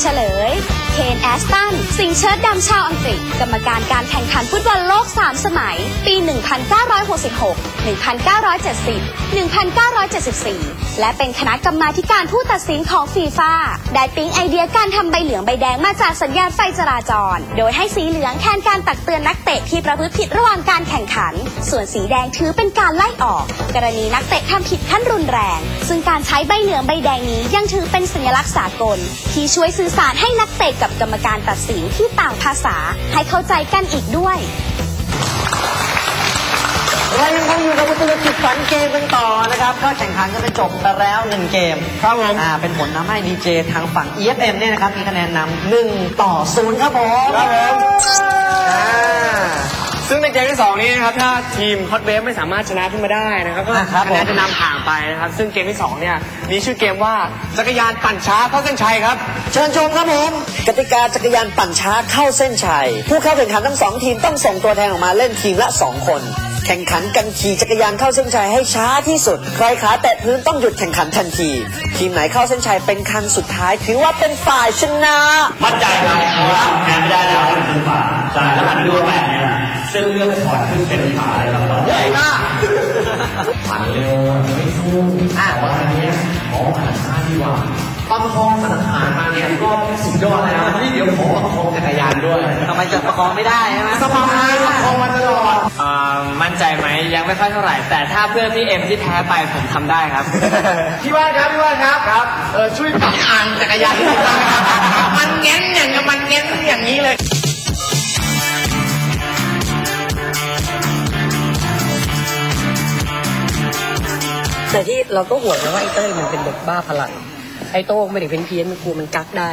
เฉลยเคนแอ สตัน สิงเชิดดำชาวอังกฤษ กรรมการการแข่งขันฟุตบอลโลก 3 สมัย ปี 1966 1970 1974 และเป็นคณะกรรมาการผู้ตัดสินของฟีฟ่าได้ปิ๊งไอเดียการทำใบเหลืองใบแดงมาจากสัญญาณไฟจราจร โดยให้สีเหลืองแทนการตักเตือนนักเตะที่ประพฤติผิดระหว่างการแข่งขัน ส่วนสีแดงถือเป็นการไล่ออก กรณีนักเตะทำผิดขั้นรุนแรง ซึ่งการใช้ใบเหลืองใบแดงนี้ยังถือเป็นสัญลักษณ์สากล ที่ช่วยสื่อสารให้นักเตะกับกรรมการตัดสินที่ต่างภาษาให้เข้าใจกันอีกด้วยเรายังคงอยู่กับประตูจุดฝันเกมกันต่อนะครับก็แข่งขันกันไปจบไปแล้วหนึ่งเกมครับผมอ่าเป็นผลทำให้ดีเจทางฝั่ง EFM เนี่ยนะครับมีคะแนนนำหนึ่งต่อศูนย์ครับผมครับผมอ่า ซึ่งในเกมที่สองนี้นะครับถ้าทีมฮอตเวฟไม่สามารถชนะขึ้นมาได้นะครับก็อะครับคะแนนผม จะนำห่างไปนะครับ ซึ่งเกมที่สองเนี่ยมีชื่อเกมว่าจักรยานปั่นช้าเข้าเส้นชัยครับ เชิญชมครับผมกติกาจักรยานปั่นช้าเข้าเส้นชัย ผู้เข้าแข่งขันทั้งสองทีมต้องส่งตัวแทนออกมาเล่นทีมละ 2 คน แข่งขันกันขี่จักรยานเข้าเส้นชัยให้ช้าที่สุด ใครขาแตะพื้นต้องหยุดแข่งขันทันที ทีมไหนเข้าเส้นชัยเป็นคันสุดท้าย ถือว่าเป็นฝ่ายชนะ มั่นใจครับเพราะว่าแพ้ไม่ได้แล้วเป็นมือฝ่าใช่แล้วหันไปดูว่าแปะเนี่ย เส้นเลือดถอดขึ้นเป็นขาเลยครับตอนนี้ผ่านเร็วไม่สู้อะว่าอันเนี้ยหมอผ่านช้าดีกว่าประคองสันฐานมาเนี่ยก็สุดยอดแล้วเดี๋ยวขอประคองจักรยานด้วยทำไมจะประคองไม่ได้ใช่ไหมสบายประคองมาตลอดอ่ามั่นใจไหมยังไม่ค่อยเท่าไหร่ แต่ถ้าเพื่อนพี่เอ็มที่แพ้ไปผมทำได้ครับพี่ว่านครับพี่ว่านครับครับเออช่วยปรับอ่างจักรยานให้ผมหน่อยครับมันแง้นอย่างกับมันแง้นอย่างนี้เลย แต่ที่เราก็ห่วงนะว่าไอ้เต้ยมันเป็นเด็กบ้าพลัง ไอ้โต้งไม่ได้เป็นเพี้ยนมันกลัวมันกักได้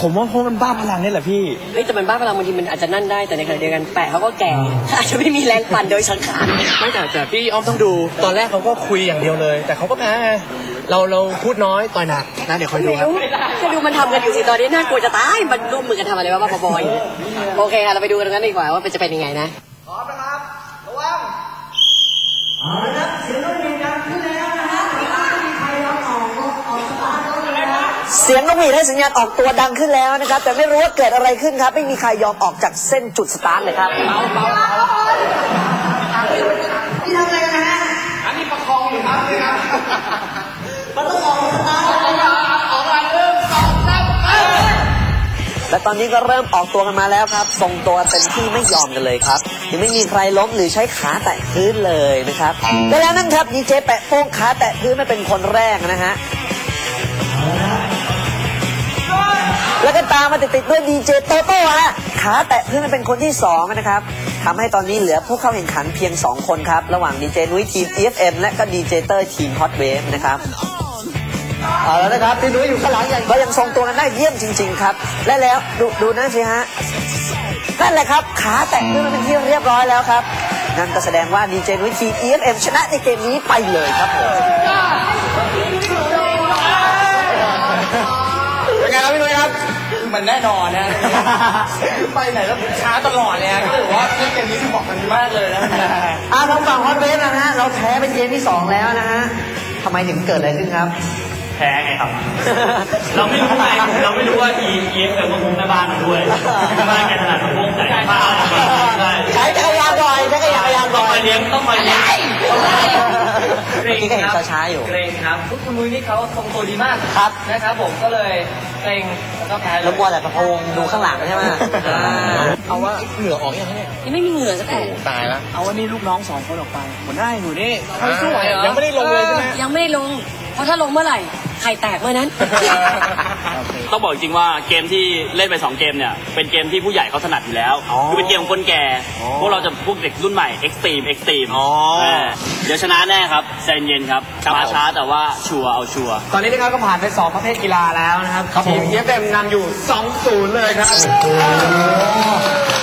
ผมว่าเพราะมันบ้าพลังนี่แหละพี่เฮ้ยแต่มันบ้าพลังบางทีมันอาจจะนั่นได้แต่ในขณะเดียวกันแปะเขาก็แก่อาจจะไม่มีแรงปั่นโดยสังขารไม่แต่แต่พี่อ้อมต้องดู ตอนแรกเขาก็คุยอย่างเดียวเลย แต่เขาก็แพ้ไงเราเราพูดน้อยต่อยหนักนะเดี๋ยวคอยดูครับก็ดูมันทำกันอยู่สิตอนนี้น่ากลัวจะตายมันร่วมมือกันทำอะไรวะบ้าบอยโอเคค่ะเราไปดูกันตรงนั้นดีกว่าว่าเป็นจะเป็นยังไงนะ เสียงนกหวีดให้สัญญาณออกตัวดังขึ้นแล้วนะครับ แต่ไม่รู้ว่าเกิดอะไรขึ้นครับ ไม่มีใครยอมออกจากเส้นจุดสตาร์ทเลยครับเอาเอาเอาที่ทำอะไรนะฮะอันนี้ประคองอยู่ครับนี่ครับมันต้องออกสตาร์ทและตอนนี้ก็เริ่มออกตัวกันมาแล้วครับ ทรงตัวเต็มที่ไม่ยอมกันเลยครับ ยังไม่มีใครล้มหรือใช้ขาแตะพื้นเลยนะครับและแล้วนั่นครับดีเจแปะโป้งขาแตะพื้นไม่เป็นคนแรกนะฮะ แล้วก็ตามมาติดๆด้วยดีเจโตโต้ฮะขาแตะพื้นมันเป็นคนที่สองนะครับทำให้ตอนนี้เหลือผู้เข้าแข่งขันเพียง 2 คนครับ ระหว่างดีเจนุ้ยทีม EFM และก็ดีเจเตอร์ทีม Hot Wave นะครับเอาแล้วนะครับพี่นุ้ยอยู่ข้างหลังยังก็ยังทรงตัวกันได้เยี่ยมจริง ๆ ครับ และแล้วดูดูนั่นสิฮะนั่นแหละครับ ขาแตะพื้นมันเป็นที่เรียบร้อยแล้วครับนั่นก็แสดงว่าดีเจนุ้ยทีม EFM ชนะในเกมนี้ไปเลยครับผม มันแน่นอนนะไปไหนแล้วช้าตลอดเลยนะก็ถือว่าเล่นเกมนี้ที่บอกกันดีมากเลยนะอ่าทางฝั่งฮอตเวฟนะฮะเราแพ้เป็นเกมที่2แล้วนะฮะทำไมถึงเกิดอะไรขึ้นครับ แพ้ไงครับ เราไม่รู้ไงเราไม่รู้ว่า E E F เกิดมาคุมแม่บ้าน กี้ก็เห็นช้าๆอยู่ เกรงครับทุกคนมุ้ยนี่เขาทรงตัวดีมากครับ นะครับผมก็เลยเกรงแล้วก็แพ้เลแล้วยมัวแต่ประพงดูข้างหลังใช่ไหมอ่าเอาว่าเหงื่อออกยังไงเนี่ยยังไม่มีเหงื่อสักแอะตายแล้วเอาวันนี้ลูกน้องสองคนออกไปหัวหน้าอยู่นี่อ่ายังไม่ได้ลงเลยใช่ไหมยังไม่ได้ลง เพราะถ้าลงเมื่อไหร่ ไข่แตกเมื่อนั้น ต้องบอกจริงๆว่าเกมที่เล่นไปสองเกมเนี่ย เป็นเกมที่ผู้ใหญ่เขาถนัดอยู่แล้วคือเป็นเกมของคนแก่ พวกเราจะพวกเด็กรุ่นใหม่เอ็กซ์ตรีมเอ็กซ์ตรีมเดี๋ยวชนะแน่ครับใจเย็นครับมาช้าแต่ว่าชัวร์เอาชัวร์ตอนนี้นะครับก็ผ่านไป 2 ประเภทกีฬาแล้วนะครับทีม EFM นำอยู่2-0เลยครับ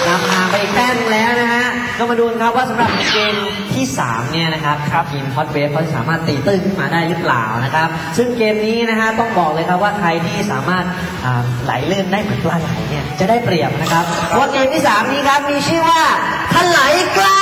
นำมาไปอีกแต้มหนึ่งแล้วนะฮะ ก็มาดูกันครับว่าสำหรับเกมที่ 3 เนี่ยนะครับครับทีมฮอตเวฟเขาสามารถตีตื้นขึ้นมาได้หรือเปล่านะครับ ซึ่งเกมนี้นะฮะต้องบอกเลยครับว่าใครที่สามารถอ่าไหลลื่นได้เหมือนปลาไหลเนี่ยจะได้เปรียบนะครับเพราะว่าเกมที่ 3 นี้ครับมีชื่อว่าถลายใกล้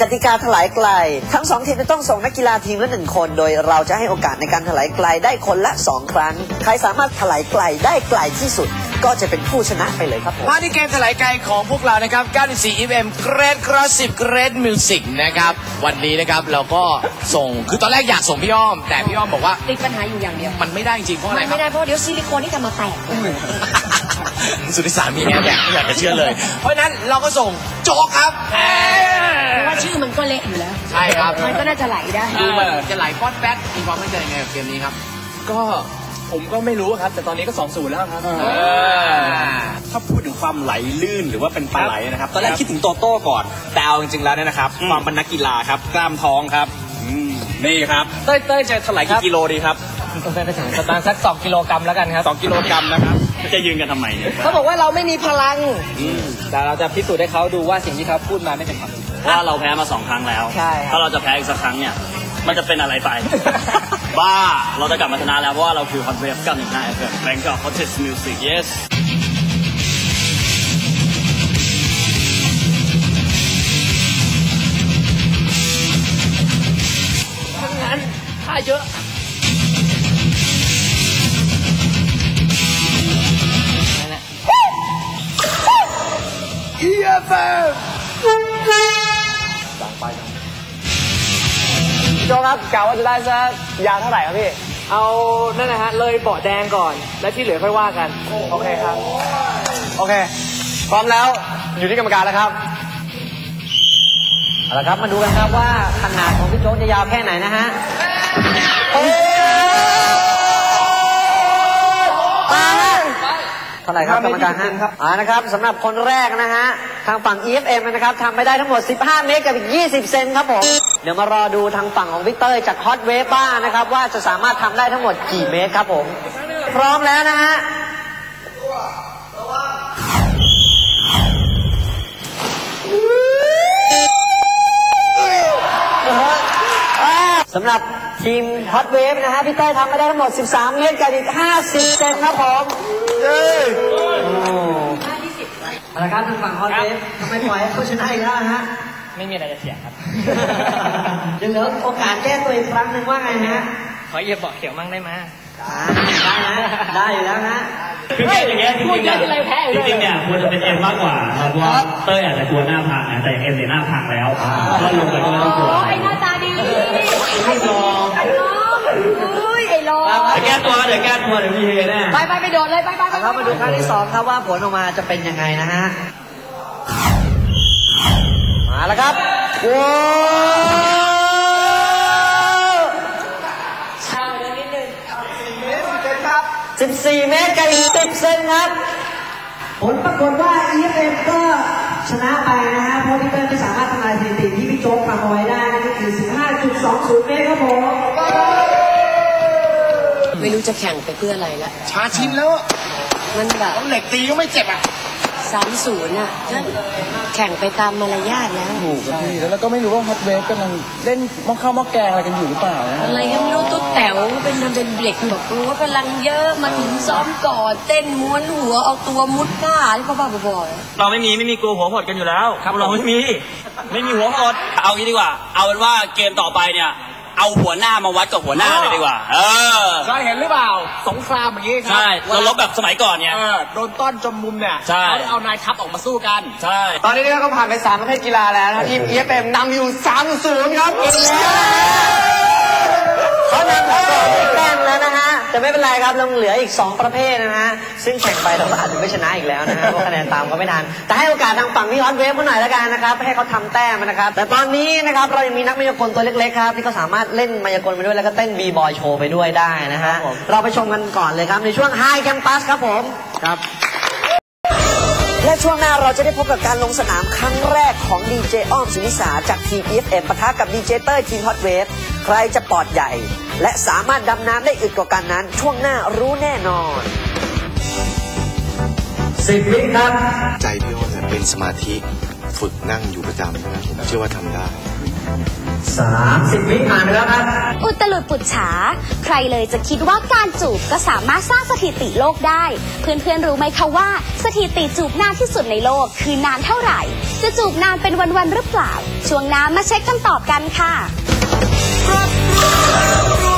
กติกาถลายไกล ทั้งสองทีมจะต้องส่งนักกีฬาทีมละหนึ่งคน โดยเราจะให้โอกาสในการถลายไกลได้คนละสองครั้ง ใครสามารถถลายไกลได้ไกลที่สุด ก็จะเป็นผู้ชนะไปเลยครับผมมาที่เกมถลายไกลของพวกเรานะครับ94 FM Great Classic Great Music นะครับวันนี้นะครับเราก็ส่งคือตอนแรกอยากส่งพี่อ้อม แต่พี่อ้อมบอกว่าติดปัญหาอยู่อย่างเดียว มันไม่ได้จริงๆเพราะอะไรมันครัไม่บได้เพราะเดี๋ยวซิลิโคนที่ทำมาแตก สุดที่สามมีแง่แดกไม่อยากจะเชื่อเลย เพราะฉะนั้นเราก็ส่งโจ๊กครับเพราะว่าชื่อมันก็เละอยู่แล้ว ใช่ครับมันก็น่าจะไหลได้ ดูเหมือนจะไหลฟอดแบ็กมีความมั่นใจยังไงกับเกมนี้ครับ ก็ ผมก็ไม่รู้ครับ แต่ตอนนี้ก็2อศูนย์แล้วครับ ถ้าพูดถึงความไหลลื่นหรือว่าเป็นปลาไหลนะครับ ตอนแรกคิดถึงโตโต้ก่อน แต่เอาจริงๆแล้วเนี่ยนะครับ ความเป็นนักกีฬาครับ กล้ามท้องครับอืมนี่ครับ เต้ยเต้ยจะถลายกี่กิโลดีครับต้องได้ไปถึงประมาณสัก2กิโลกรัมแล้วกันครับ2กิโลกรัมนะครับ จะยืนกันทำไมเนี่ยเขาบอกว่าเราไม่มีพลังแต่เราจะพิสูจน์ให้เขาดูว่าสิ่งที่เขาพูดมาไม่เป็นความจริงว่าเราแพ้มาสองครั้งแล้วใช่ครับถ้าเราจะแพ้อีกสักครั้งเนี่ย มันจะเป็นอะไรไป บ้าเราจะกลับมาชนะแล้วเพราะว่าเราคือ Hot Wave 915 FM Bangkok Hottest Music yes โจครับกะว่าจะได้สักยาวเท่าไหร่ครับพี่ เอานั่นนะฮะเลยเบาะแดงก่อน แล้วที่เหลือค่อยว่ากัน โอเคครับ โอเค พร้อมแล้วอยู่ที่กรรมการแล้วครับเอาละครับมาดูกันครับว่าขนาดของพี่โจ๊กจะยาวแค่ไหนนะฮะ เท่าไหร่ครับกรรมการฮะอ่านะครับสำหรับคนแรกนะฮะทางฝั่ง EFM นะครับทำไปได้ทั้งหมด 15 เมตรกับอีก 20 เซนครับผมเดี๋ยวมารอดูทางฝั่งของวิกเตอร์จากฮอตเวฟบ้างนะครับว่าจะสามารถทำได้ทั้งหมดกี่เมตรครับผม พร้อมแล้วนะฮะสำหรับ ทีมฮอตเวฟนะฮะพี่เต้ยทำไปได้ทั้งหมด 13 เมตรกับอีก 50 เซนครับผมโอ้เอาละครับทางฝั่งฮอตเวฟทำไมปล่อยให้เขาชนะอีกแล้วฮะ ไม่มีอะไรจะเถียงครับยังเหลือโอกาสแก้ตัวอีกครั้งหนึ่งว่าไงฮะ ขอเหยียบเบาะเขียวมั่งได้ไหมอ่าได้นะได้อยู่แล้วนะคืออย่างเงี้ยจริงๆเนี่ยจริงๆเนี่ยควรจะเป็นเอ็มมากกว่าครับเพราะว่าเต้ยอาจจะกลัวหน้าพังนะแต่เอ็มเนี่ยหน้าพังแล้วก็ลงไปก็ไม่ต้องกลัวไอ้หน้าตา ไอ้น้องไอ้ลองอุ้ยไอ้น้องเดี๋ยวแก้ตัวเดี๋ยวแก้ตัวเดี๋ยวมีเฮแน่ไปไปไปโดดเลยไปไปไปเรามาดูครั้งที่สองครับว่าผลออกมาจะเป็นยังไงนะฮะ มาแล้วครับว้าว14เมตรกับอีก10เซนครับ ผลปรากฏว่า EFM ก็ชนะไปนะฮะเพราะพี่เติ้ลไม่สามารถทำลายสถิติที่พี่โจ๊กทำเอาไว้ได้ 15.20เมตรครับผมไม่รู้จะแข่งไปเพื่ออะไรละชาชิมแล้วมันแบบเหล็กตีก็ไม่เจ็บอะสามศูนย์อะก็แข่งไปตามมารยาทแล้วถูกครับพี่แล้วเราก็ไม่รู้ว่าฮอตเวฟกำลังเล่นหม้อข้าวหม้อแกงอะไรกันอยู่หรือเปล่านะอะไรก็ไม่รู้ตุ๊ดแต๋ว เป็นมันเป็นเด็กแบบรู้ว่ากำลังเยอะมาถึงซ้อมก่อนเต้นม้วนหัวเอาตัวมุดหน้าที่บ้าๆบอๆเราไม่มีไม่มีกลัวหัวหดกันอยู่แล้วครับเราไม่มี ไม่มีหัวหดเอางี้ดีกว่า เอาเป็นว่าเกมต่อไปเนี่ย เอาหัวหน้ามาวัดกับหัวหน้าเลยดีกว่า เออเคยเห็นหรือเปล่าสงครามอย่างนี้ครัใช่เราลบแบบสมัยก่อนเนี่ย เออโดนต้อนจนมุมเนี่ยใช่ เขาได้เอานายทัพออกมาสู้กัน ใช่ ตอนนี้เนี่ยก็ผ่านไป 3 ประเภทกีฬาแล้วนะครับทีม EFM นำอยู่3 0ครับ เขานำสองแต้มแล้วนะฮะแต่ไม่เป็นไรครับเราเหลืออีก 2 ประเภทนะฮะซึ่งแข่งไปเราก็อาจจะไม่ชนะอีกแล้วนะฮะเพราะคะแนนตามก็ไม่ทันแต่ให้โอกาสทางฝั่งพี่ฮอตเวฟเขาหน่อยแล้วกันนะครับให้เขาทำแต้มนะครับ แต่ตอนนี้นะครับเรายังมีนักมายากลตัวเล็กๆครับที่เขาสามารถเล่นมายากลไปด้วยแล้วก็เต้นบีบอยโชว์ไปด้วยได้นะฮะเราไปชมกันก่อนเลยครับในช่วง High Campus ครับผม ครับ และช่วงหน้าเราจะได้พบกับการลงสนามครั้งแรกของดีเจอ้อมสุนิสาจากทีม EFM ปะทะกับดีเจเต้ยทีม Hot Wave ใครจะปอดใหญ่ และสามารถดำน้ำได้อึดกว่ากันนั้น ช่วงหน้ารู้แน่นอนสิบวิครับ ใจพี่โอ้เนี่ยเป็นสมาธิฝึกนั่งอยู่ประจำนะผมเชื่อว่าทำได้30วิผ่านไปแล้วครับ อุตลุดปุจฉา ใครเลยจะคิดว่าการจูบก็สามารถสร้างสถิติโลกได้ เพื่อนๆรู้ไหมคะว่า สถิติจูบนานที่สุดในโลกคือนานเท่าไหร่ จะจูบนานเป็นวันๆหรือเปล่า ช่วงหน้ามาเช็คคำตอบกันค่ะ Oh!